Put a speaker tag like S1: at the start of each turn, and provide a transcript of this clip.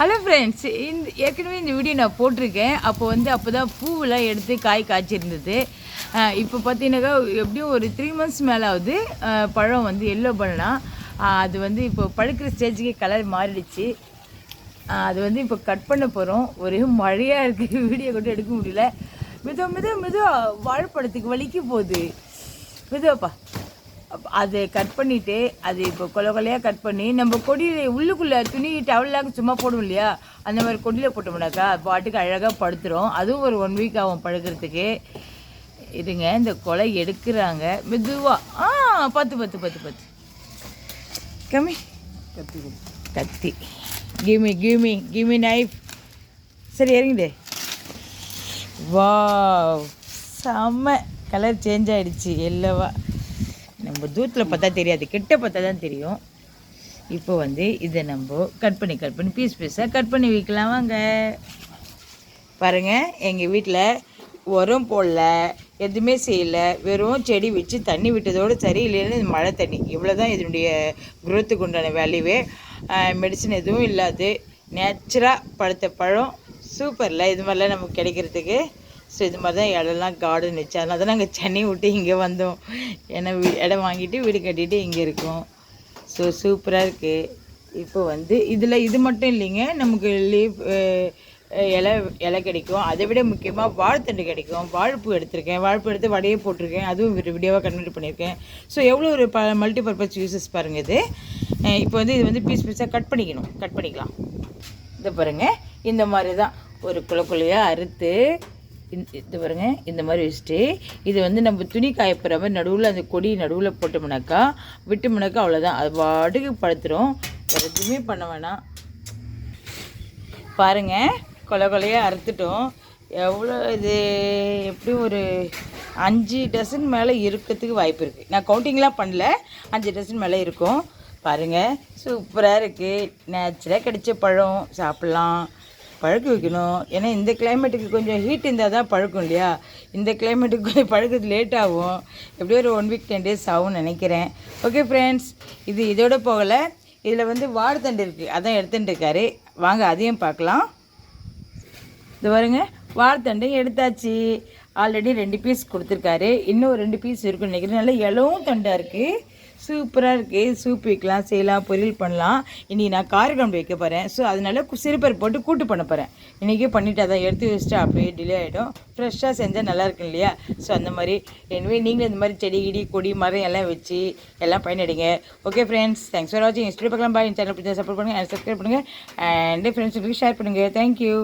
S1: Hello friends இந்த ஏற்கனவே இந்த வீடியோ நான் போட்டிருக்கேன். அப்போ வந்து அப்போ தான் பூவெல்லாம் எடுத்து காய் காய்ச்சிருந்தது. இப்போ பார்த்தீங்கன்னாக்கா எப்படியும் ஒரு த்ரீ மந்த்ஸ் மேலே ஆகுது பழம் வந்து எல்லோ பண்ணலாம். அது வந்து இப்போ பழுக்கிற ஸ்டேஜுக்கு கலர் மாறிடுச்சு. அது வந்து இப்போ கட் பண்ண போகிறோம் ஒரே மழையாக இருக்குது வீடியோ கூட எடுக்க முடியல. மித மெதுவா மெதுவா வாழைப்பழத்துக்கு வலிக்க போகுது. மெதுவாப்பா. அதை கட் பண்ணிவிட்டு அது இப்போ கொலை கொலையாக கட் பண்ணி நம்ம கொடியில் உள்ளுக்குள்ளே துணி டவலாக சும்மா போடுவோம் இல்லையா? அந்த மாதிரி கொடியில் போட்டோம்னாக்கா பாட்டுக்கு அழகாக படுத்துரும். அதுவும் ஒரு ஒன் வீக் ஆகும் பழுக்கிறதுக்கு இதுங்க இந்த கொலை எடுக்கிறாங்க. மெதுவாக ஆ பத்து பத்து பத்து பத்து. கம்மி கத்தி கிமி கிமி கிமி நைஃப் சரி இறங்கிடு. வா செம்ம கலர் சேஞ்ச் ஆயிடுச்சு. எல்லவா. நம்ம தூரத்தில் பார்த்தா தெரியாது கிட்ட பார்த்தா தான் தெரியும். இப்போ வந்து இதை நம்ம கட் பண்ணி கட் பண்ணி பீஸ் பீஸாக கட் பண்ணி வைக்கலாம் வாங்க. பாருங்க எங்கள் வீட்டில் உரம் போடல எதுவுமே செய்யலை. வெறும் செடி வச்சு தண்ணி விட்டதோடு சரி இல்லைன்னா இது மழை தண்ணி. இவ்வளோ தான் இதனுடைய குரோத்துக்கு உண்டான வேல்யூவே மெடிசன் எதுவும் இல்லாது நேச்சுராக பழுத்த பழம். சூப்பரில் இது மாதிரிலாம் நமக்கு கிடைக்கிறதுக்கு ஸோ இது மாதிரி தான் இடம்லாம் கார்டன் வச்சு அதனால தான் நாங்கள் சென்னை விட்டு இங்கே வந்தோம். ஏன்னா வீ இடம் வாங்கிட்டு வீடு கட்டிட்டு இங்கே இருக்கோம். ஸோ சூப்பராக இருக்குது இப்போ வந்து இதில் இது மட்டும் இல்லைங்க. நமக்கு லீவ் இலை இலை கிடைக்கும். அதை விட முக்கியமாக வாழைத்தண்டு கிடைக்கும். வாழைப்பூ எடுத்திருக்கேன். வாழைப்பூ எடுத்து வடையே போட்டிருக்கேன். அதுவும் வீடியோவாக கன்வெர்ட் பண்ணியிருக்கேன். ஸோ எவ்வளோ ஒரு ப மல்டி பர்பஸ் யூசஸ் பாருங்கள் இது இப்போ வந்து இது வந்து பீஸ் பீஸாக கட் பண்ணிக்கணும். கட் பண்ணிக்கலாம். இதை பாருங்கள் இந்த மாதிரி தான். ஒரு குலை குலையாக அறுத்து இது பாருங்க இந்த மாதிரி வச்சுட்டு இது வந்து நம்ம துணி காயப்புற மாதிரி நடுவில் அந்த கொடி நடுவில் போட்டோம்னாக்கா விட்டோம்னாக்கா அவ்வளோதான் அது பாட்டுக்கு படுத்துரும். வேறு எதுவுமே பண்ண வேணாம். பாருங்க கொலை கொலையாக அறுத்துட்டோம். எவ்வளோ இது? எப்படியும் ஒரு அஞ்சு டசன் மேலே இருக்கிறதுக்கு வாய்ப்பு இருக்குது நான் கவுண்டிங்லாம் பண்ணல. அஞ்சு டசன் மேலே இருக்கும். பாருங்கள் சூப்பராக இருக்குது நேச்சுரலாக கிடைச்ச பழம். சாப்பிட்லாம். பழக்க வைக்கணும். ஏன்னா இந்த கிளைமேட்டுக்கு கொஞ்சம் ஹீட் இருந்தால் தான் பழக்கம் இல்லையா? இந்த கிளைமேட்டுக்கு கொஞ்சம் பழக்கிறது லேட் ஆகும். எப்படியும் ஒரு ஒன் வீக் டென் டேஸ் ஆகும்னு நினைக்கிறேன். ஓகே ஃப்ரெண்ட்ஸ் இது இதோட போகலை. இதில் வந்து வாழைத்தண்டு இருக்குது அதான் எடுத்துட்டு இருக்காரு. வாங்க அதையும் பார்க்கலாம். இது பாருங்க. வாழைத்தண்டையும் எடுத்தாச்சு. ஆல்ரெடி ரெண்டு பீஸ் கொடுத்துருக்காரு. இன்னும் ரெண்டு பீஸ் இருக்குன்னு நினைக்கிறேன். நல்லா இளவும் தண்டாக இருக்குது சூப்பராக இருக்குது சூப் வைக்கலாம் செய்யலாம் பொரியல் பண்ணலாம். இன்றைக்கி நான் காரக்குழம்பு வைக்க போகிறேன் ஸோ அதனால சிறுபர் போட்டு கூட்டு பண்ண போகிறேன் இன்றைக்கே பண்ணிட்டு அதை எடுத்து வச்சுட்டு அப்படியே டிலே ஆகிடும் ஃப்ரெஷ்ஷாக செஞ்சால் நல்லா இருக்கும் இல்லையா? ஸோ அந்த மாதிரி. எனவே நீங்களும் இந்த மாதிரி செடி கிடி கொடி மரம் எல்லாம் வச்சு எல்லாம் பயனடைங்க. ஓகே ஃப்ரெண்ட்ஸ் தேங்க்ஸ் ஃபார் வாட்சிங் ஸ்டூடியோ பார்க்கலாம். பாய் சேனல் பிடிச்சா சப்போர்ட் பண்ணுங்கள் சப்ஸ்கிரைப் பண்ணுங்கள் அண்ட் ஃப்ரெண்ட்ஸுக்கு ஷேர் பண்ணுங்கள் தேங்க்யூ